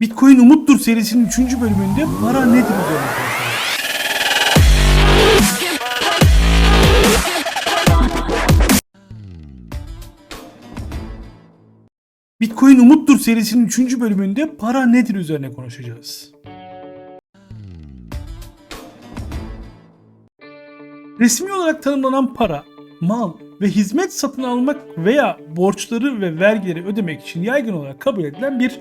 Bitcoin Umuttur serisinin 3. bölümünde para nedir üzerine. Bitcoin Umuttur serisinin 3. bölümünde para nedir üzerine konuşacağız. Resmi olarak tanımlanan para, mal ve hizmet satın almak veya borçları ve vergileri ödemek için yaygın olarak kabul edilen bir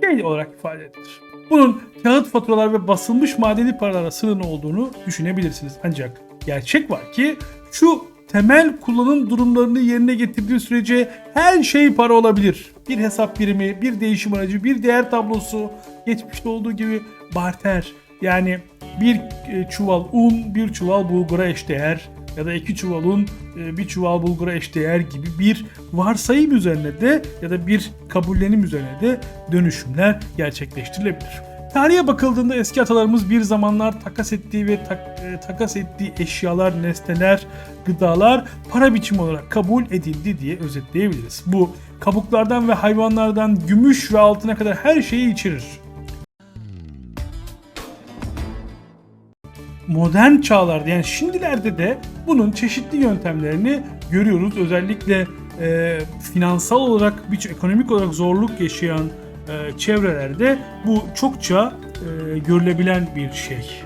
şey olarak ifade edilir. Bunun kağıt faturalar ve basılmış madeni paralara sınırlı olduğunu düşünebilirsiniz. Ancak gerçek var ki şu temel kullanım durumlarını yerine getirdiği sürece her şey para olabilir. Bir hesap birimi, bir değişim aracı, bir değer tablosu, geçmişte olduğu gibi barter yani bir e, çuval un bir çuval bulgura eşdeğer ya da iki çuval un e, bir çuval bulgura eşdeğer gibi bir varsayım üzerine de ya da bir kabullenim üzerine de dönüşümler gerçekleştirilebilir. Tarihe bakıldığında eski atalarımız bir zamanlar takas ettiği ve tak- e, takas ettiği eşyalar, nesneler, gıdalar para biçimi olarak kabul edildi diye özetleyebiliriz. Bu kabuklardan ve hayvanlardan gümüş ve altına kadar her şeyi içerir. Modern çağlarda yani şimdilerde de bunun çeşitli yöntemlerini görüyoruz. Özellikle e, finansal olarak birçok ekonomik olarak zorluk yaşayan e, çevrelerde bu çokça e, görülebilen bir şey.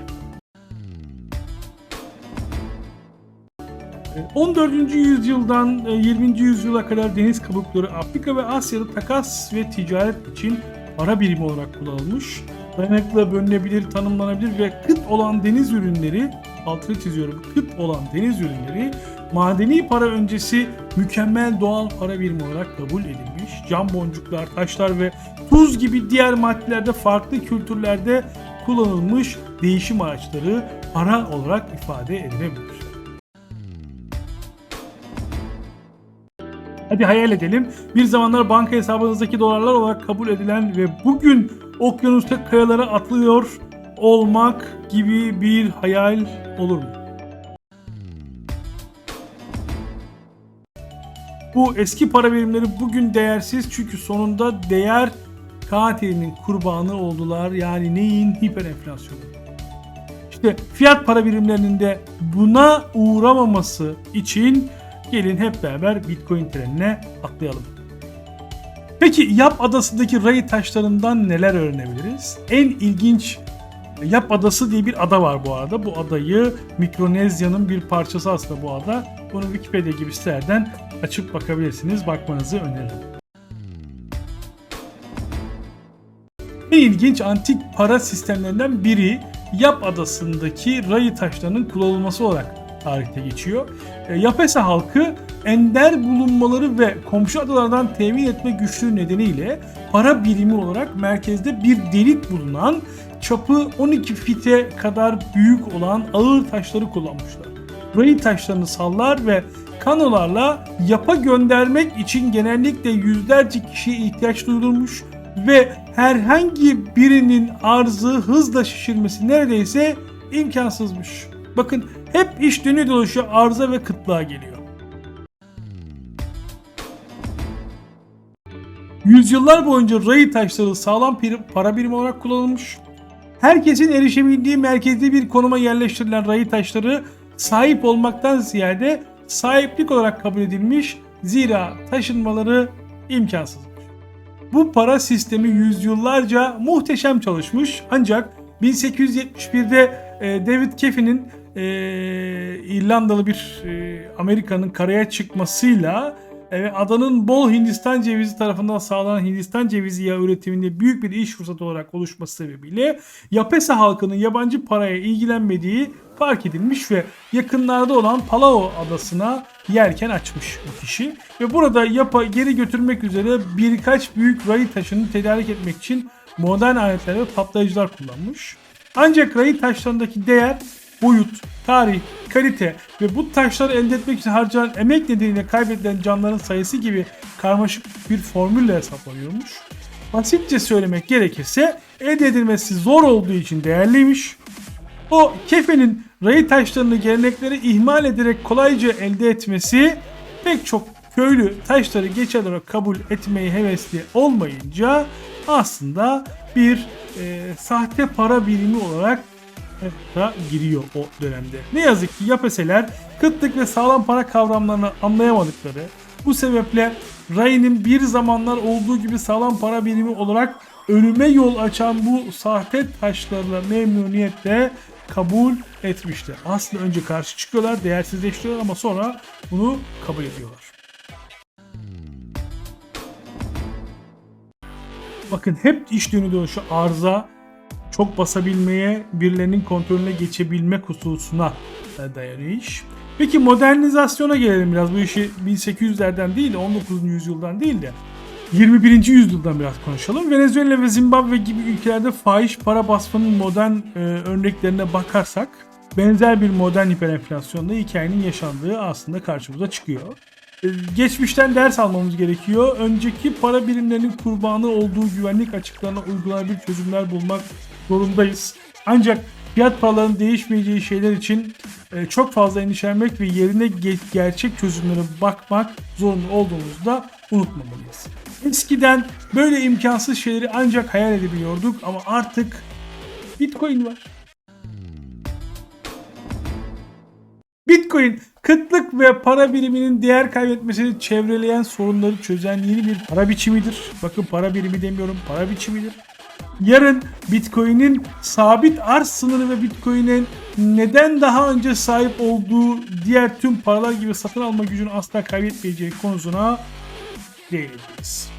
E, 14. yüzyıldan e, 20. yüzyıla kadar deniz kabukları Afrika ve Asya'da takas ve ticaret için para birimi olarak kullanılmış. Dayanıklı, bölünebilir, tanımlanabilir ve kıt olan deniz ürünleri, altını çiziyorum, kıt olan deniz ürünleri madeni para öncesi mükemmel doğal para birimi olarak kabul edilmiş. Cam boncuklar, taşlar ve tuz gibi diğer maddelerde farklı kültürlerde kullanılmış değişim araçları para olarak ifade edilebilir. Hadi hayal edelim. Bir zamanlar banka hesabınızdaki dolarlar olarak kabul edilen ve bugün okyanusta kayalara atlıyor olmak gibi bir hayal olur mu? Bu eski para birimleri bugün değersiz çünkü sonunda değer katilinin kurbanı oldular. Yani neyin? Hiperenflasyonu. İşte fiyat para birimlerinin de buna uğramaması için gelin hep beraber Bitcoin trenine atlayalım. Peki Yap Adası'ndaki ray taşlarından neler öğrenebiliriz? En ilginç Yap Adası diye bir ada var bu arada. Bu adayı Mikronezya'nın bir parçası aslında bu ada. Bunu Wikipedia gibi sitelerden açıp bakabilirsiniz. Bakmanızı öneririm. En ilginç antik para sistemlerinden biri Yap Adası'ndaki ray taşlarının kullanılması olarak tarihte geçiyor. E, Yapesa halkı ender bulunmaları ve komşu adalardan temin etme güçlüğü nedeniyle para birimi olarak merkezde bir delik bulunan çapı 12 fite kadar büyük olan ağır taşları kullanmışlar. Ray taşlarını sallar ve kanolarla yapa göndermek için genellikle yüzlerce kişiye ihtiyaç duyulmuş ve herhangi birinin arzı hızla şişirmesi neredeyse imkansızmış. Bakın hep iş dönüyor dolaşıyor arıza ve kıtlığa geliyor. Yüzyıllar boyunca ray taşları sağlam para birimi olarak kullanılmış. Herkesin erişebildiği merkezde bir konuma yerleştirilen ray taşları sahip olmaktan ziyade sahiplik olarak kabul edilmiş. Zira taşınmaları imkansızmış. Bu para sistemi yüzyıllarca muhteşem çalışmış ancak 1871'de e, David Keffi'nin e, İrlandalı bir e, Amerikanın karaya çıkmasıyla e, ve adanın bol Hindistan cevizi tarafından sağlanan Hindistan cevizi yağı üretiminde büyük bir iş fırsatı olarak oluşması sebebiyle Yapesa halkının yabancı paraya ilgilenmediği fark edilmiş ve yakınlarda olan Palau adasına yerken açmış bu kişi. Ve burada yapa geri götürmek üzere birkaç büyük ray taşını tedarik etmek için modern aletler ve patlayıcılar kullanmış. Ancak ray taşlarındaki değer, boyut, tarih, kalite ve bu taşları elde etmek için harcanan emek nedeniyle kaybedilen canların sayısı gibi karmaşık bir formülle hesaplanıyormuş. Basitçe söylemek gerekirse elde edilmesi zor olduğu için değerliymiş. O kefenin ray taşlarını gelenekleri ihmal ederek kolayca elde etmesi pek çok köylü taşları geçer olarak kabul etmeyi hevesli olmayınca aslında bir e, sahte para birimi olarak giriyor o dönemde. Ne yazık ki yapeseler kıtlık ve sağlam para kavramlarını anlayamadıkları bu sebeple Ray'nin bir zamanlar olduğu gibi sağlam para birimi olarak ölüme yol açan bu sahte taşlarla memnuniyetle kabul etmişti. Aslında önce karşı çıkıyorlar, değersizleştiriyorlar ama sonra bunu kabul ediyorlar. Bakın hep iş dönüyor şu arıza çok basabilmeye, birilerinin kontrolüne geçebilmek hususuna dayanıyor iş. Peki modernizasyona gelelim biraz. Bu işi 1800'lerden değil de 19. yüzyıldan değil de 21. yüzyıldan biraz konuşalım. Venezuela ve Zimbabwe gibi ülkelerde fahiş para basmanın modern e, örneklerine bakarsak benzer bir modern hiperenflasyonda hikayenin yaşandığı aslında karşımıza çıkıyor. E, Geçmişten ders almamız gerekiyor. Önceki para birimlerinin kurbanı olduğu güvenlik açıklarına uygulanabilir çözümler bulmak zorundayız. Ancak fiyat paralarının değişmeyeceği şeyler için e, çok fazla endişelenmek ve yerine ge- gerçek çözümlere bakmak zorunda olduğumuzu da unutmamalıyız. Eskiden böyle imkansız şeyleri ancak hayal edebiliyorduk ama artık Bitcoin var. Bitcoin kıtlık ve para biriminin değer kaybetmesini çevreleyen sorunları çözen yeni bir para biçimidir. Bakın para birimi demiyorum, para biçimidir. Yarın Bitcoin'in sabit arz sınırı ve Bitcoin'in neden daha önce sahip olduğu diğer tüm paralar gibi satın alma gücünü asla kaybetmeyeceği konusuna değineceğiz.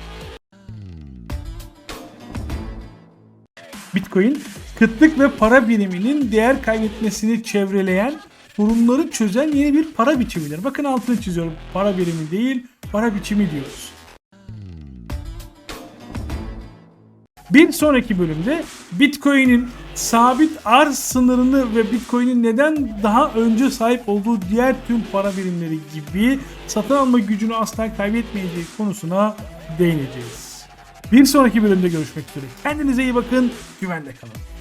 Bitcoin, kıtlık ve para biriminin değer kaybetmesini çevreleyen, sorunları çözen yeni bir para biçimidir. Bakın altını çiziyorum. Para birimi değil, para biçimi diyoruz. Bir sonraki bölümde Bitcoin'in sabit arz sınırını ve Bitcoin'in neden daha önce sahip olduğu diğer tüm para birimleri gibi satın alma gücünü asla kaybetmeyeceği konusuna değineceğiz. Bir sonraki bölümde görüşmek üzere. Kendinize iyi bakın, güvende kalın.